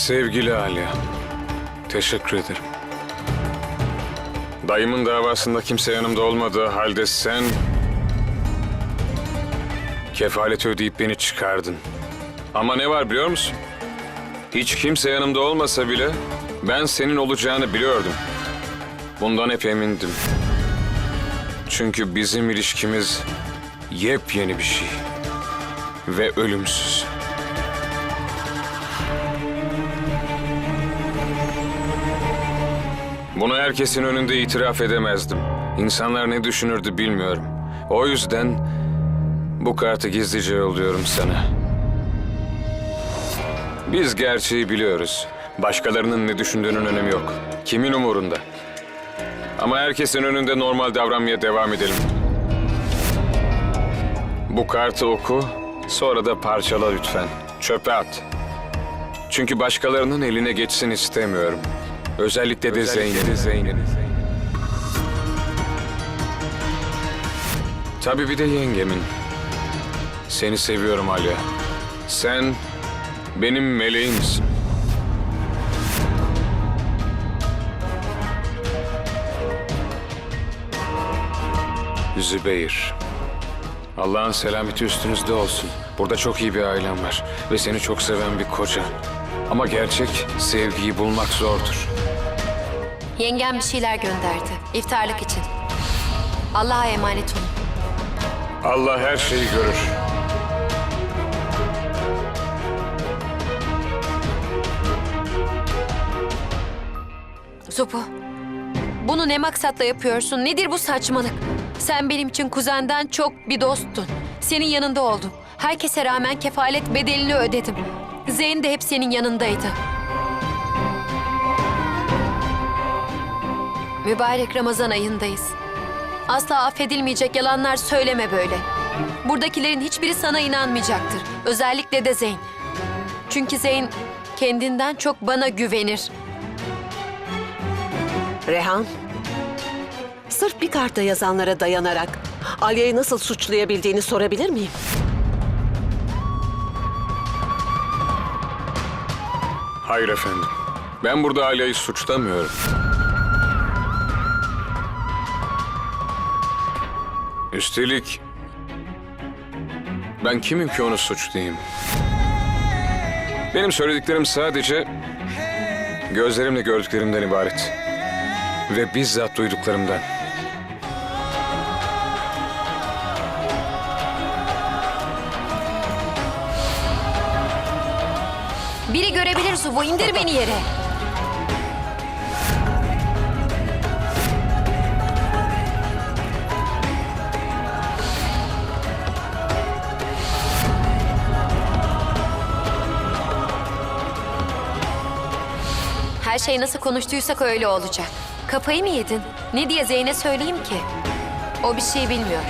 Sevgili Aliye, teşekkür ederim. Dayımın davasında kimse yanımda olmadığı halde sen... ...kefaleti ödeyip beni çıkardın. Ama ne var biliyor musun? Hiç kimse yanımda olmasa bile ben senin olacağını biliyordum. Bundan hep emindim. Çünkü bizim ilişkimiz yepyeni bir şey. Ve ölümsüz. Bunu herkesin önünde itiraf edemezdim. İnsanlar ne düşünürdü bilmiyorum. O yüzden bu kartı gizlice yolluyorum sana. Biz gerçeği biliyoruz. Başkalarının ne düşündüğünün önemi yok. Kimin umurunda? Ama herkesin önünde normal davranmaya devam edelim. Bu kartı oku, sonra da parçala lütfen. Çöpe at. Çünkü başkalarının eline geçsin istemiyorum. Özellikle de Zeynep'in. Tabii bir de yengemin. Seni seviyorum Alya. Sen benim meleğimsin. Zübeyir. Allah'ın selameti üstünüzde olsun. Burada çok iyi bir ailem var ve seni çok seven bir koca. Ama gerçek sevgiyi bulmak zordur. Yengem bir şeyler gönderdi. İftarlık için. Allah'a emanet olun. Allah her şeyi görür. Zupu. Bunu ne maksatla yapıyorsun? Nedir bu saçmalık? Sen benim için kuzenden çok bir dosttun. Senin yanında oldum. Herkese rağmen kefalet bedelini ödedim. Zeyn de hep senin yanındaydı. Mübarek Ramazan ayındayız. Asla affedilmeyecek yalanlar söyleme böyle. Buradakilerin hiçbiri sana inanmayacaktır. Özellikle de Zeyn. Çünkü Zeyn kendinden çok bana güvenir. Rehan, sırf bir kartta yazanlara dayanarak Alya'yı nasıl suçlayabildiğini sorabilir miyim? Hayır efendim. Ben burada Alya'yı suçlamıyorum. Üstelik ben kimim ki onu suçlayayım? Benim söylediklerim sadece gözlerimle gördüklerimden ibaret. Ve bizzat duyduklarımdan. Biri görebilir Zubu. indir beni yere. Her şey nasıl konuştuysak öyle olacak. Kafayı mı yedin? Ne diye Zeyn'e söyleyeyim ki? O bir şey bilmiyor.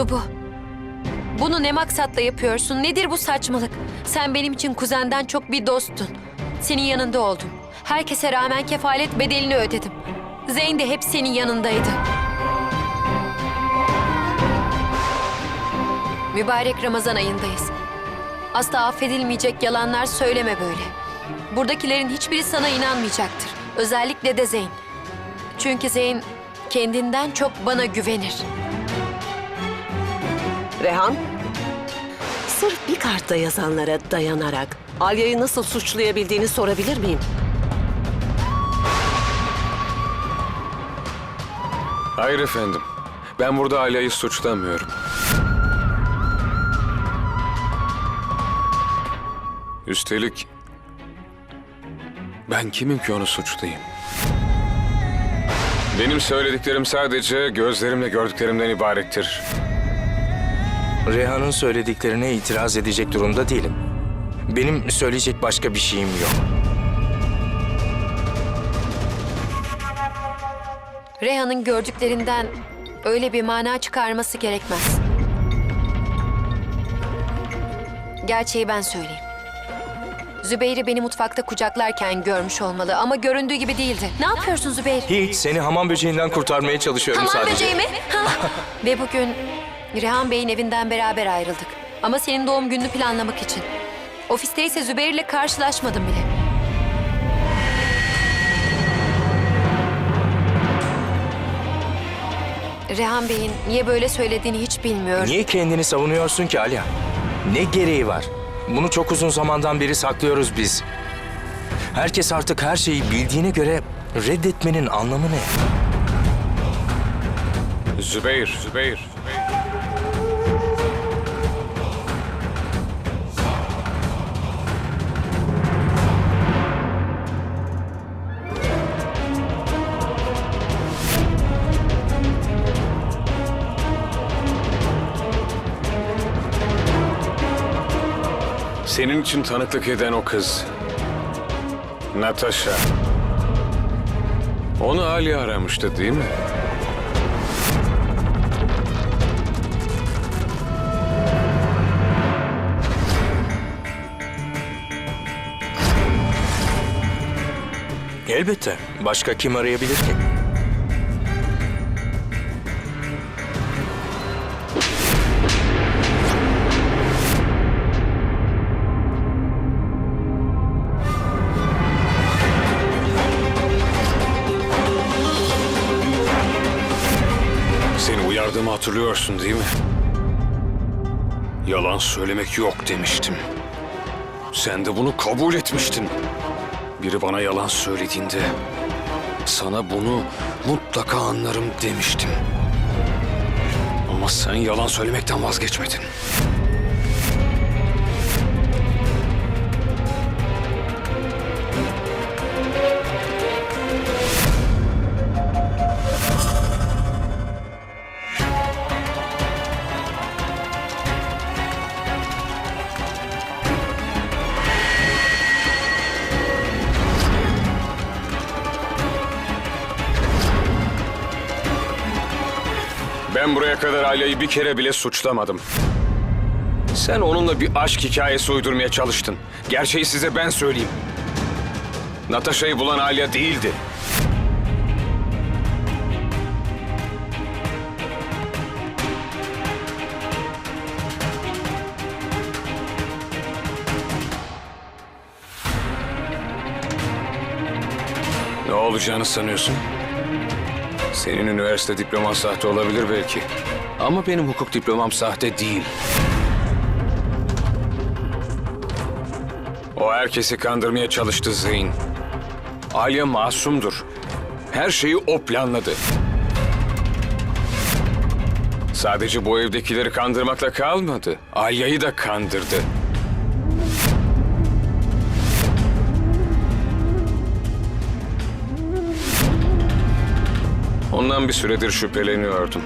Zubu. Bunu ne maksatla yapıyorsun? Nedir bu saçmalık? Sen benim için kuzenden çok bir dosttun. Senin yanında oldum. Herkese rağmen kefalet bedelini ödedim. Zeyn de hep senin yanındaydı. Mübarek Ramazan ayındayız. Asla affedilmeyecek yalanlar söyleme böyle. Buradakilerin hiçbiri sana inanmayacaktır. Özellikle de Zeyn. Çünkü Zeyn kendinden çok bana güvenir. Rehan, sırf bir kartta yazanlara dayanarak Alya'yı nasıl suçlayabildiğini sorabilir miyim? Hayır efendim. Ben burada Alya'yı suçlamıyorum. Üstelik ben kimim ki onu suçlayayım? Benim söylediklerim sadece gözlerimle gördüklerimden ibarettir. Reha'nın söylediklerine itiraz edecek durumda değilim. Benim söyleyecek başka bir şeyim yok. Reha'nın gördüklerinden öyle bir mana çıkarması gerekmez. Gerçeği ben söyleyeyim. Zübeyir'i beni mutfakta kucaklarken görmüş olmalı ama göründüğü gibi değildi. Ne yapıyorsun Zübeyir? Hiç, seni hamam böceğinden kurtarmaya çalışıyorum Hamam sadece. böceği mi? Ha? Ve bugün Rehan Bey'in evinden beraber ayrıldık. Ama senin doğum gününü planlamak için. Ofiste ise Zübeyir'le karşılaşmadım bile. Rehan Bey'in niye böyle söylediğini hiç bilmiyorum. Niye kendini savunuyorsun ki Alya? Ne gereği var? Bunu çok uzun zamandan beri saklıyoruz biz. Herkes artık her şeyi bildiğine göre reddetmenin anlamı ne? Zübeyir, Zübeyir. Senin için tanıklık eden o kız. Natasha. Onu Ali aramıştı değil mi? Elbette. Başka kim arayabilir ki? Hatırlıyorsun değil mi? Yalan söylemek yok demiştim. Sen de bunu kabul etmiştin. Biri bana yalan söylediğinde sana bunu mutlaka anlarım demiştim. Ama sen yalan söylemekten vazgeçmedin. Ben buraya kadar Alya'yı bir kere bile suçlamadım. Sen onunla bir aşk hikayesi uydurmaya çalıştın. Gerçeği size ben söyleyeyim. Natasha'yı bulan Alya değildi. Ne olacağını sanıyorsun? Senin üniversite diploman sahte olabilir belki. Ama benim hukuk diplomam sahte değil. O herkesi kandırmaya çalıştı Zeyn. Alya masumdur. Her şeyi o planladı. Sadece bu evdekileri kandırmakla kalmadı. Alya'yı da kandırdı. Ondan bir süredir şüpheleniyordum.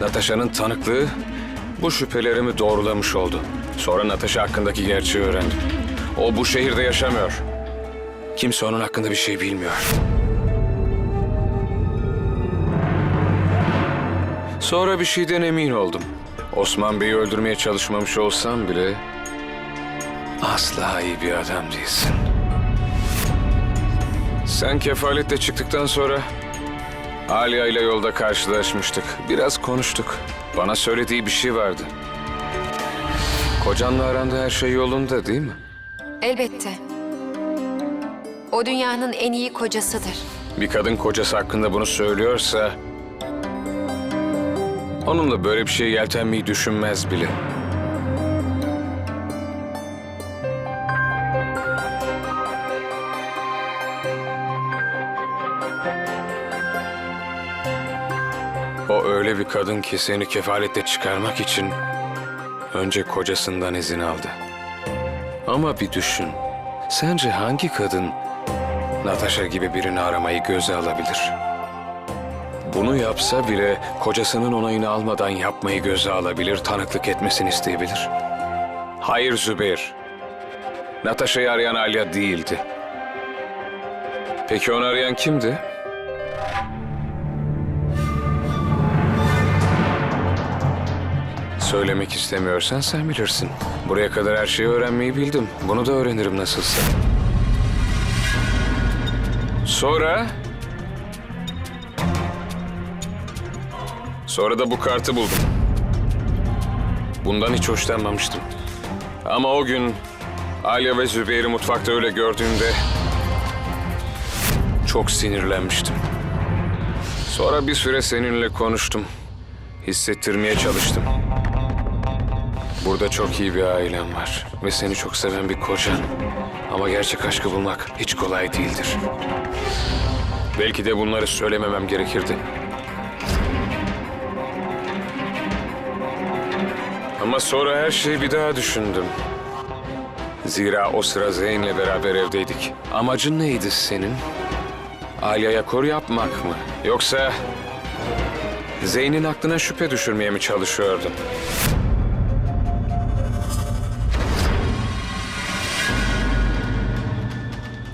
Natasha'nın tanıklığı bu şüphelerimi doğrulamış oldu. Sonra Natasha hakkındaki gerçeği öğrendim. O bu şehirde yaşamıyor. Kimse onun hakkında bir şey bilmiyor. Sonra bir şeyden emin oldum. Osman Bey'i öldürmeye çalışmamış olsam bile asla iyi bir adam değilsin. Sen kefaletle çıktıktan sonra Alia ile yolda karşılaşmıştık. Biraz konuştuk. Bana söylediği bir şey vardı. Kocanla aranda her şey yolunda değil mi? Elbette. O dünyanın en iyi kocasıdır. Bir kadın kocası hakkında bunu söylüyorsa... ...onunla böyle bir şey yeltenmeyi düşünmez bile. Öyle bir kadın ki seni kefaletle çıkarmak için... ...önce kocasından izin aldı. Ama bir düşün. Sence hangi kadın Natasha gibi birini aramayı göze alabilir? Bunu yapsa bile kocasının onayını almadan yapmayı göze alabilir, tanıklık etmesini isteyebilir. Hayır Zübeyir. Natasha'yı arayan Alya değildi. Peki onu arayan kimdi? Söylemek istemiyorsan sen bilirsin. Buraya kadar her şeyi öğrenmeyi bildim. Bunu da öğrenirim nasılsa. Sonra... Sonra da bu kartı buldum. Bundan hiç hoşlanmamıştım. Ama o gün Alya ve Zübeyir'i mutfakta öyle gördüğümde çok sinirlenmiştim. Sonra bir süre seninle konuştum. Hissettirmeye çalıştım. Burada çok iyi bir ailem var ve seni çok seven bir kocan. Ama gerçek aşkı bulmak hiç kolay değildir. Belki de bunları söylememem gerekirdi. Ama sonra her şeyi bir daha düşündüm. Zira o sıra Zeyn'le beraber evdeydik. Amacın neydi senin? Alya'ya kor yapmak mı? Yoksa Zeyn'in aklına şüphe düşürmeye mi çalışıyordun?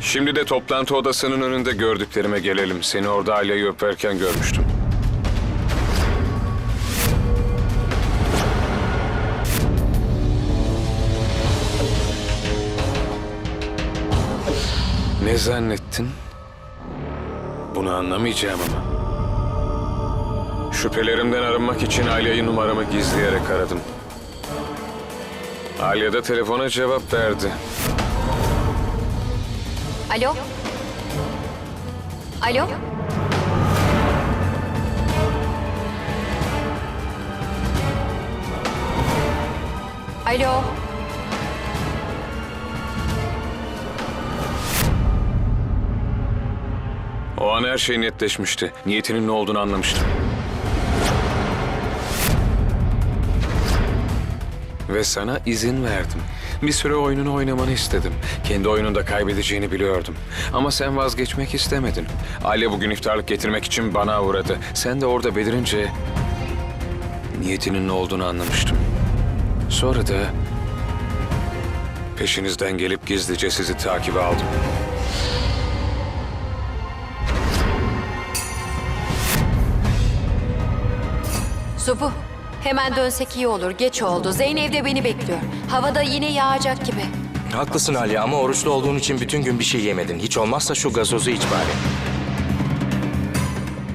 Şimdi de toplantı odasının önünde gördüklerime gelelim. Seni orada Alya'yı öperken görmüştüm. Ne zannettin? Bunu anlamayacağım ama. Şüphelerimden arınmak için Alya'yı numaramı gizleyerek aradım. Alya da telefona cevap verdi. Alo? Alo? Alo? O an her şey netleşmişti. Niyetinin ne olduğunu anlamıştım. Ve sana izin verdim. Bir süre oyununu oynamanı istedim. Kendi oyununda kaybedeceğini biliyordum. Ama sen vazgeçmek istemedin. Aile bugün iftarlık getirmek için bana uğradı. Sen de orada belirince niyetinin ne olduğunu anlamıştım. Sonra da peşinizden gelip gizlice sizi takibe aldım. Zubu, hemen dönsek iyi olur. Geç oldu. Zeyn evde beni bekliyor. Havada yine yağacak gibi. Haklısın Alya ama oruçlu olduğun için bütün gün bir şey yemedin. Hiç olmazsa şu gazozu iç bari.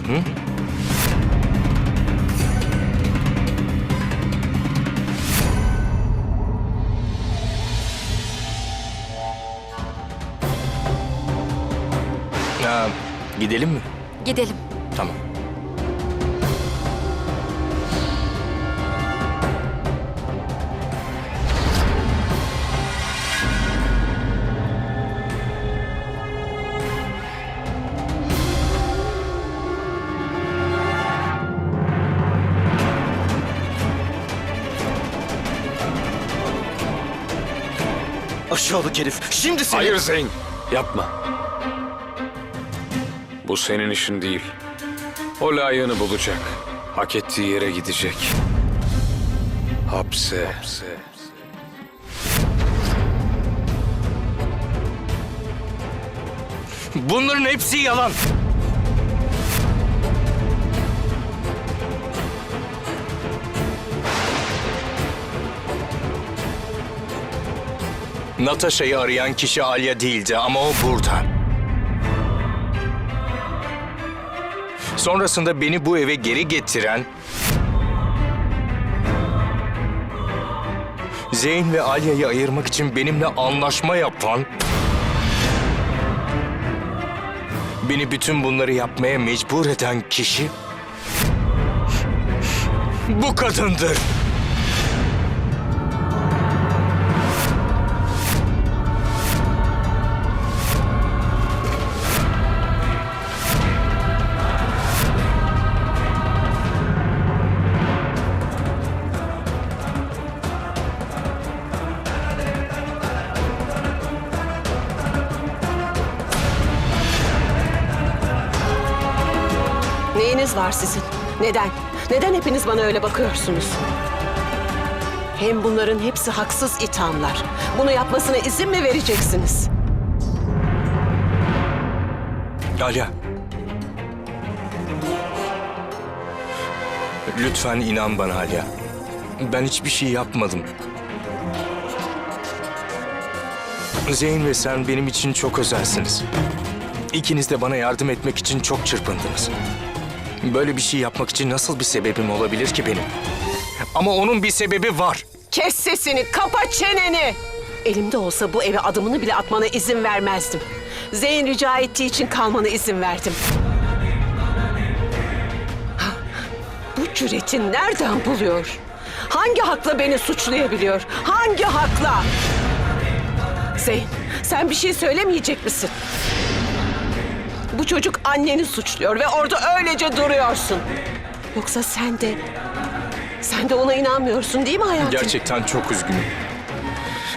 Hı? Ha, gidelim mi? Gidelim. Tamam. Aşağılık herif. Şimdi seni... Hayır Zeyn, yapma. Bu senin işin değil. O layığını bulacak. Hak ettiği yere gidecek. Hapse. Hapse. Bunların hepsi yalan. Natasha'yı arayan kişi Alya değildi ama o burada. Sonrasında beni bu eve geri getiren Zeyn ve Alya'yı ayırmak için benimle anlaşma yapan Beni bütün bunları yapmaya mecbur eden kişi bu kadındır. Var sizin? Neden? Neden hepiniz bana öyle bakıyorsunuz? Hem bunların hepsi haksız ithamlar. Bunu yapmasına izin mi vereceksiniz? Alya. Lütfen inan bana Alya. Ben hiçbir şey yapmadım. Zeyn ve sen benim için çok özelsiniz. İkiniz de bana yardım etmek için çok çırpındınız. Böyle bir şey yapmak için nasıl bir sebebim olabilir ki benim? Ama onun bir sebebi var. Kes sesini, kapa çeneni. Elimde olsa bu eve adımını bile atmana izin vermezdim. Zeyn rica ettiği için kalmana izin verdim. Bu cüreti nereden buluyor? Hangi hakla beni suçlayabiliyor? Hangi hakla? Zeyn, sen bir şey söylemeyecek misin? Bu çocuk anneni suçluyor ve orada öylece duruyorsun. Yoksa sen de... Sen de ona inanmıyorsun değil mi hayatım? Gerçekten çok üzgünüm.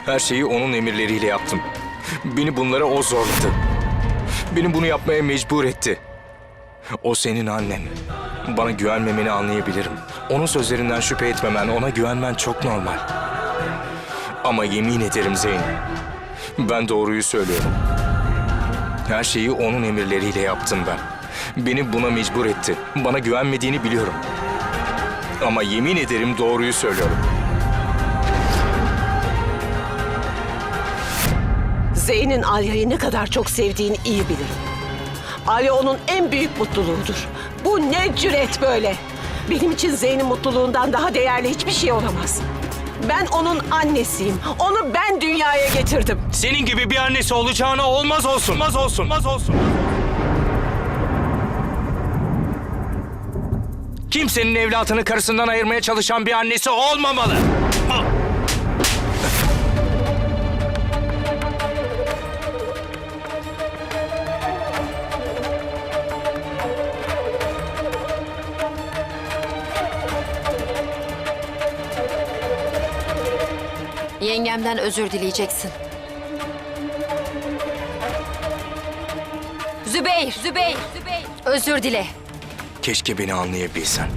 Her şeyi onun emirleriyle yaptım. Beni bunlara o zorladı. Beni bunu yapmaya mecbur etti. O senin annen. Bana güvenmemeni anlayabilirim. Onun sözlerinden şüphe etmemen, ona güvenmen çok normal. Ama yemin ederim Zeyn, ben doğruyu söylüyorum. Her şeyi onun emirleriyle yaptım ben. Beni buna mecbur etti. Bana güvenmediğini biliyorum. Ama yemin ederim doğruyu söylüyorum. Zeyn'in Alya'yı ne kadar çok sevdiğini iyi bilirim. Alya onun en büyük mutluluğudur. Bu ne cüret böyle? Benim için Zeyn'in mutluluğundan daha değerli hiçbir şey olamaz. Ben onun annesiyim. Onu ben dünyaya getirdim. Senin gibi bir annesi olacağına olmaz olsun. Olmaz olsun. Olmaz olsun. Kimsenin evlatını karısından ayırmaya çalışan bir annesi olmamalı. Yengemden özür dileyeceksin. Zübeyir, Zübeyir, Zübeyir. Özür dile. Keşke beni anlayabilsen.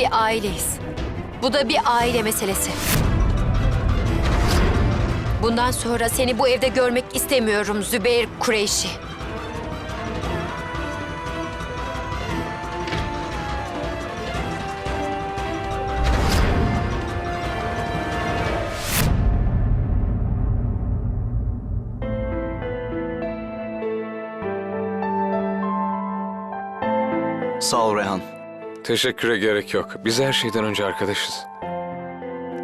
Bir aileyiz. Bu da bir aile meselesi. Bundan sonra seni bu evde görmek istemiyorum Zübeyir Kureyşi. Sağ ol Rehan. Teşekküre gerek yok. Biz her şeyden önce arkadaşız.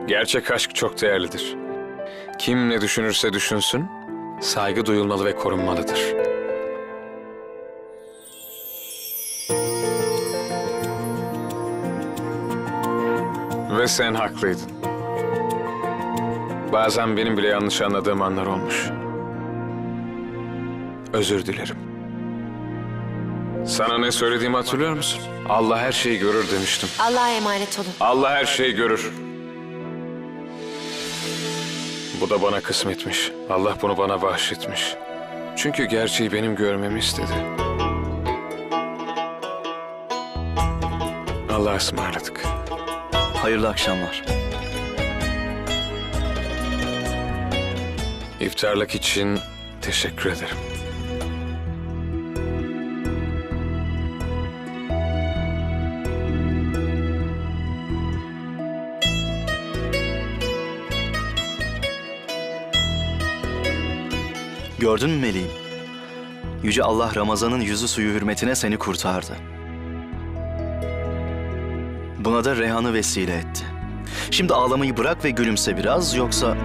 Gerçek aşk çok değerlidir. Kim ne düşünürse düşünsün, saygı duyulmalı ve korunmalıdır. Ve sen haklıydın. Bazen benim bile yanlış anladığım anlar olmuş. Özür dilerim. Sana ne söylediğimi hatırlıyor musun? Allah her şeyi görür demiştim. Allah'a emanet olun. Allah her şeyi görür. Bu da bana kısmetmiş. Allah bunu bana bahşetmiş. Çünkü gerçeği benim görmemi istedi. Allah'a ısmarladık. Hayırlı akşamlar. İftarlık için teşekkür ederim. Gördün mü Meleğim? Yüce Allah Ramazan'ın yüzü suyu hürmetine seni kurtardı. Buna da Rehan'ı vesile etti. Şimdi ağlamayı bırak ve gülümse biraz yoksa